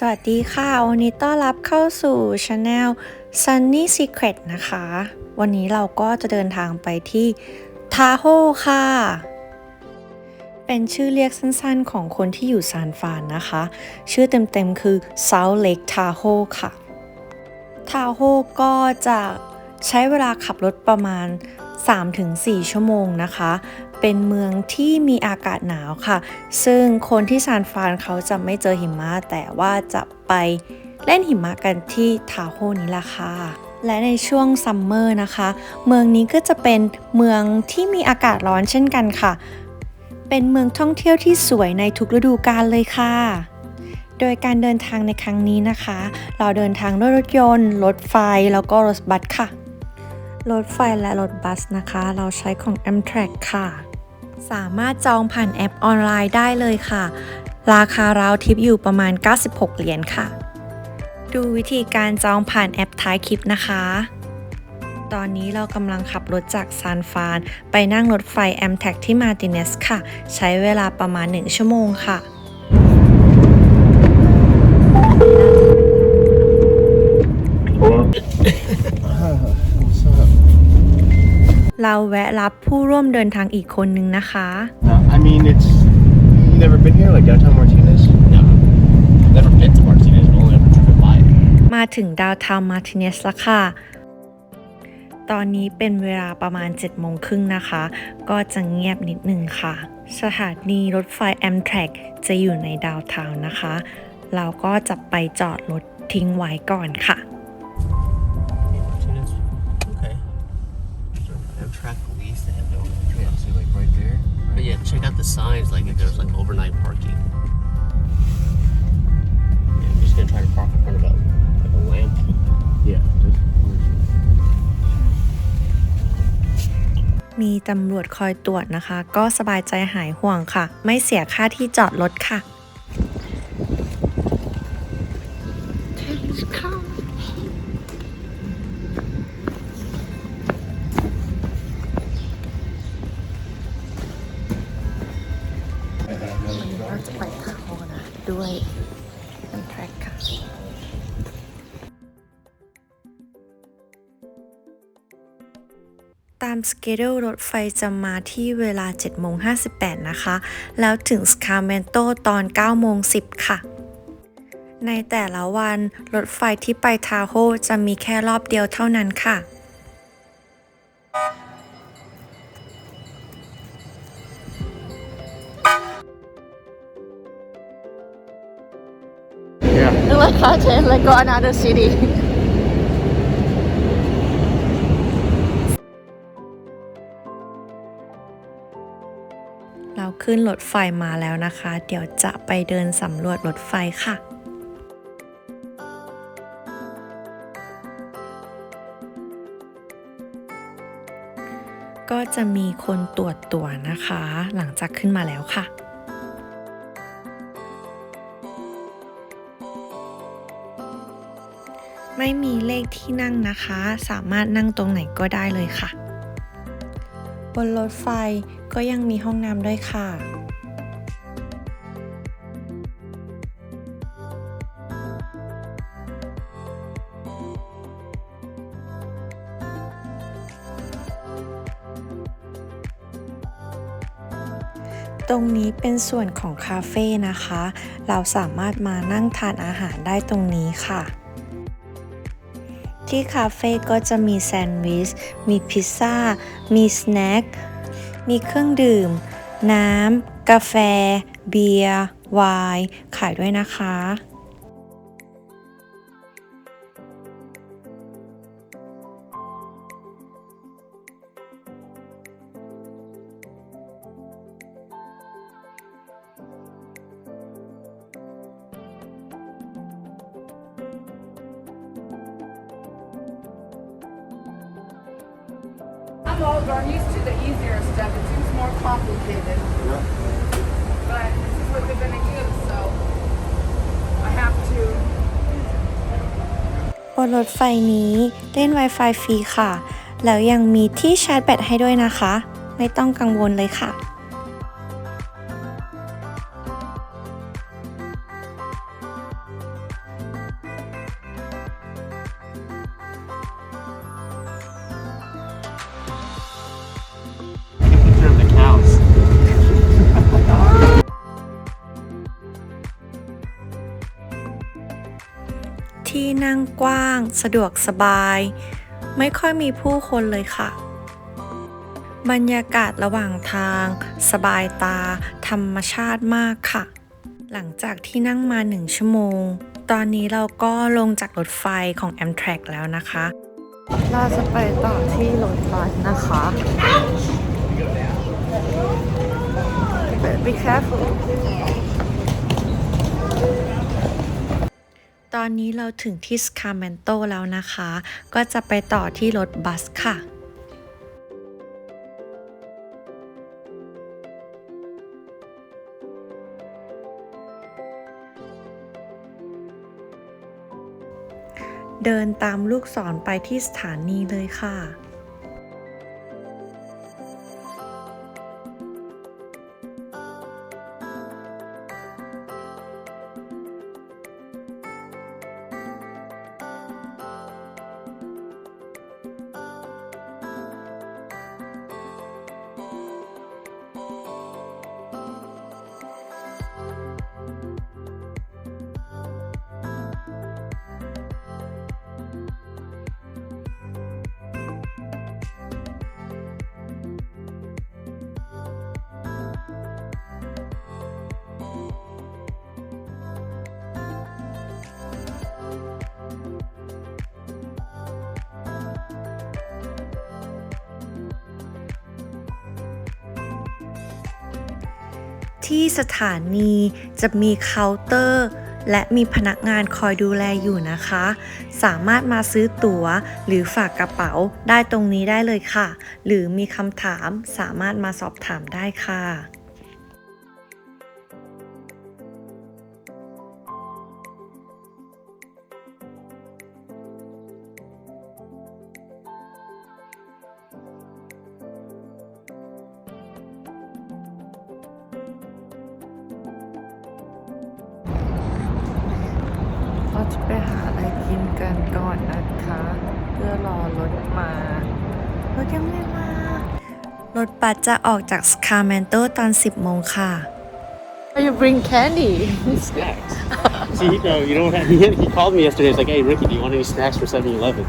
สวัสดีค่ะ วันนี้ต้อนรับเข้าสู่ Channel Sunny Secret นะคะ วันนี้เราก็จะเดินทางไปที่ทาโฮค่ะ เป็นชื่อเรียกสั้นๆของคนที่อยู่ซานฟรานนะคะ ชื่อเต็มๆคือ South Lake Tahoe ค่ะ ทาโฮก็จะใช้เวลาขับรถประมาณ 3-4 ชั่วโมงนะคะ เป็นเมืองที่มีอากาศหนาวค่ะ ซึ่งคนที่ซานฟรานเขาจะไม่เจอหิมะแต่ว่าจะไปเล่นหิมะกันที่ทาโฮนี้ละค่ะและในช่วงซัมเมอร์นะคะ เมืองนี้ก็จะเป็นเมืองที่มีอากาศร้อนเช่นกันค่ะ เป็นเมืองท่องเที่ยวที่สวยในทุกฤดูกาลเลยค่ะ โดยการเดินทางในครั้งนี้นะคะ เราเดินทางด้วยรถยนต์ รถไฟ แล้วก็รถบัสค่ะ รถไฟและรถบัสนะคะ เราใช้ของ Amtrak ค่ะ สามารถจองผ่านแอปออนไลน์ได้เลยค่ะ ราคาราวทิปอยู่ประมาณ 96 เหรียญค่ะ ดูวิธีการจองผ่านแอปท้ายคลิปนะคะ ตอนนี้เรากำลังขับรถจากซานฟราน ไปนั่งรถไฟ a m t a c ที่มาติเนสค่ะ ใช้เวลาประมาณ 1 ชั่วโมงค่ะ เราแวะรับผู้ร่วมเดินทางอีกคนนึงนะคะ Uh, I mean, it's you never been here, like downtown Martinez. No. Never been to Martinez, but only ever driven by it. มาถึงดาวทาวมาติเนสแล้วค่ะตอนนี้เป็นเวลาประมาณ7โมงครึ่งนะคะ ก็จะเงียบนิดนึงค่ะ สถานีรถไฟ Amtrak จะอยู่ในดาวทาวน์นะคะ เราก็จะไปจอดรถทิ้งไว้ก่อนค่ะ check out the signs, like if there's like overnight parking. Yeah, I'm just gonna try to park in front of a, like a lamp. Yeah. Just, มีตำรวจคอยตรวจนะคะ ก็สบายใจหายห่วงค่ะ ไม่เสียค่าที่จอดรถค่ะามสเกดูรถไฟจะมาที่เวลา7โมง58 นะคะ แล้วถึงสคาเมนโตตอน9โมง10 ค่ะ ในแต่ละวันรถไฟที่ไปทาโฮจะมีแค่รอบเดียวเท่านั้นค่ะ yeah. like how to like go another city. ขึ้นรถไฟมาแล้วนะคะ เดี๋ยวจะไปเดินสำรวจรถไฟค่ะก็จะมีคนตรวจตั๋วนะคะ หลังจากขึ้นมาแล้วค่ะ ไม่มีเลขที่นั่งนะคะ สามารถนั่งตรงไหนก็ได้เลยค่ะ บนรถไฟก็ยังมีห้องน้ำด้วยค่ะตรงนี้เป็นส่วนของคาเฟ่นะคะ เราสามารถมานั่งทานอาหารได้ตรงนี้ค่ะ ที่คาเฟ่ก็จะมีแซนด์วิช มีพิซซ่า มีสแน็ค มีเครื่องดื่ม น้ำ กาแฟ เบียร์ ไวน์ ขายด้วยนะคะ I'm older, I'm used to the easier stuff. It seems more complicated. But this is what they're gonna use, so I have to บนรถไฟนี้เล่น Wi-Fi ฟรีค่ะ แล้วยังมีที่ชาร์จแบตให้ด้วยนะคะ ไม่ต้องกังวลเลยค่ะ นั่งกว้าง สะดวกสบาย ไม่ค่อยมีผู้คนเลยค่ะ บรรยากาศระหว่างทาง สบายตา ธรรมชาติมากค่ะ หลังจากที่นั่งมาหนึ่งชั่วโมง ตอนนี้เราก็ลงจากรถไฟของ Amtrak แล้วนะคะ เราจะไปต่อที่รถบัสนะคะ Be careful อนนี้เราถึงที่สคาเมนโตแล้วนะคะ ก็จะไปต่อที่รถบัสค่ะเดินตามลูกศรไปที่สถานีเลยค่ะ ที่สถานีจะมีเคาน์เตอร์ และมีพนักงานคอยดูแลอยู่นะคะ สามารถมาซื้อตั๋วหรือฝากกระเป๋าได้ตรงนี้ได้เลยค่ะ หรือมีคำถามสามารถมาสอบถามได้ค่ะ จะไปหาอะไรกินกันก่อนนะคะ เพื่อรอรถมารถยังไม่มารถบัสจะออกจากสคา m เมนโตตอน 10 โมงค่ะ You bring candy Snacks. See, no, you don't have. He, he called me yesterday. He's like, "Hey, Ricky, do you want any snacks for 7-Eleven?"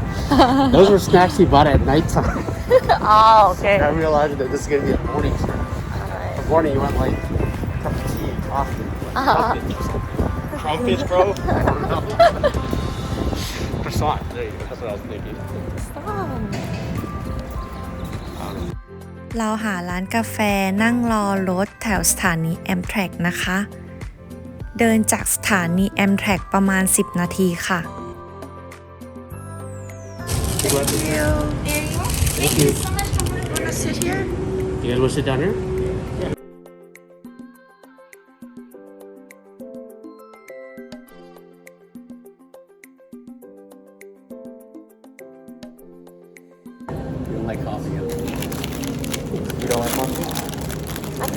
Those were snacks he bought at nighttime. Oh okay I realized that this is gonna be a morning snack. The morning you want like a cup of tea, coffee, like crawfish or something. Crawfish, bro. I don't know. Croissant. There you go. That's what I was thinking. เราหาร้านกาแฟนั่งรอรถแถวสถานี Amtrak นะคะ เดินจากสถานี Amtrak ประมาณ 10 นาทีค่ะ Thank you. You guys want to sit down here?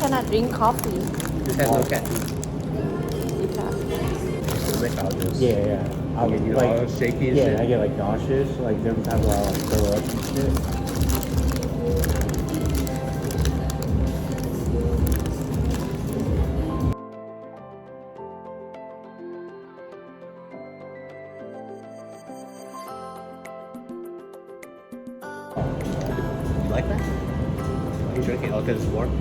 Coffee? I cannot drink coffee. This has no caffeine. Yeah, yeah. I You would get like, all shaky and yeah, shit? I get like nauseous, like every time I like throw up and shit. You like that? Are you drinking? Oh, because it's warm?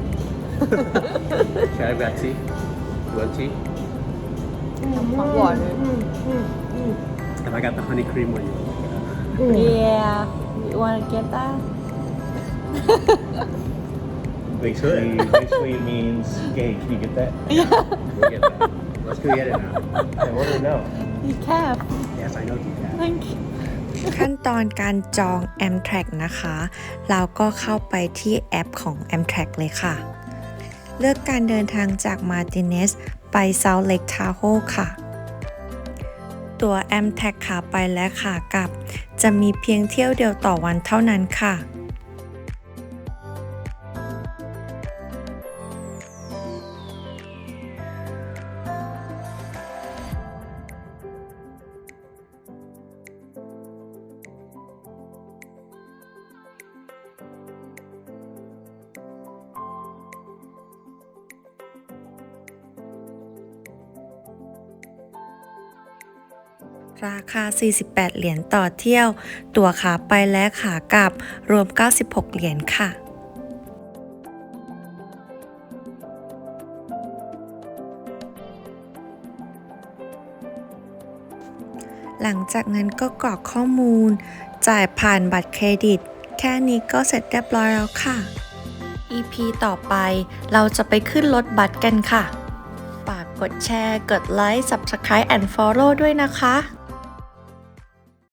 Should I have got tea? You want tea? Water. If I got the honey cream one, you will like Yeah. You wanna get that? it. We Basically, could. basically means gay. Can you get that? We'll get that. Let's go get it now. I want to know. You can. Yes, I know you can. Thank you. ขั้นตอนการจอง Amtrak นะคะ เราก็เข้าไปที่แอปของ Amtrak เลยค่ะ เลือกการเดินทางจากมาติเนสไปเซาเล็กทาโฮค่ะ ตัว Amtrak ขาไปและขากลับ จะมีเพียงเที่ยวเดียวต่อวันเท่านั้นค่ะ ราคา 48 เหรียญต่อเที่ยว ตั๋วขาไปและขากลับ รวม 96 เหรียญค่ะ หลังจากนั้นก็กรอกข้อมูล จ่ายผ่านบัตรเครดิต แค่นี้ก็เสร็จเรียบร้อยแล้วค่ะ EP ต่อไปเราจะไปขึ้นรถบัสกันค่ะ ฝากกดแชร์ กดไลค์ Subscribe and Follow ด้วยนะคะ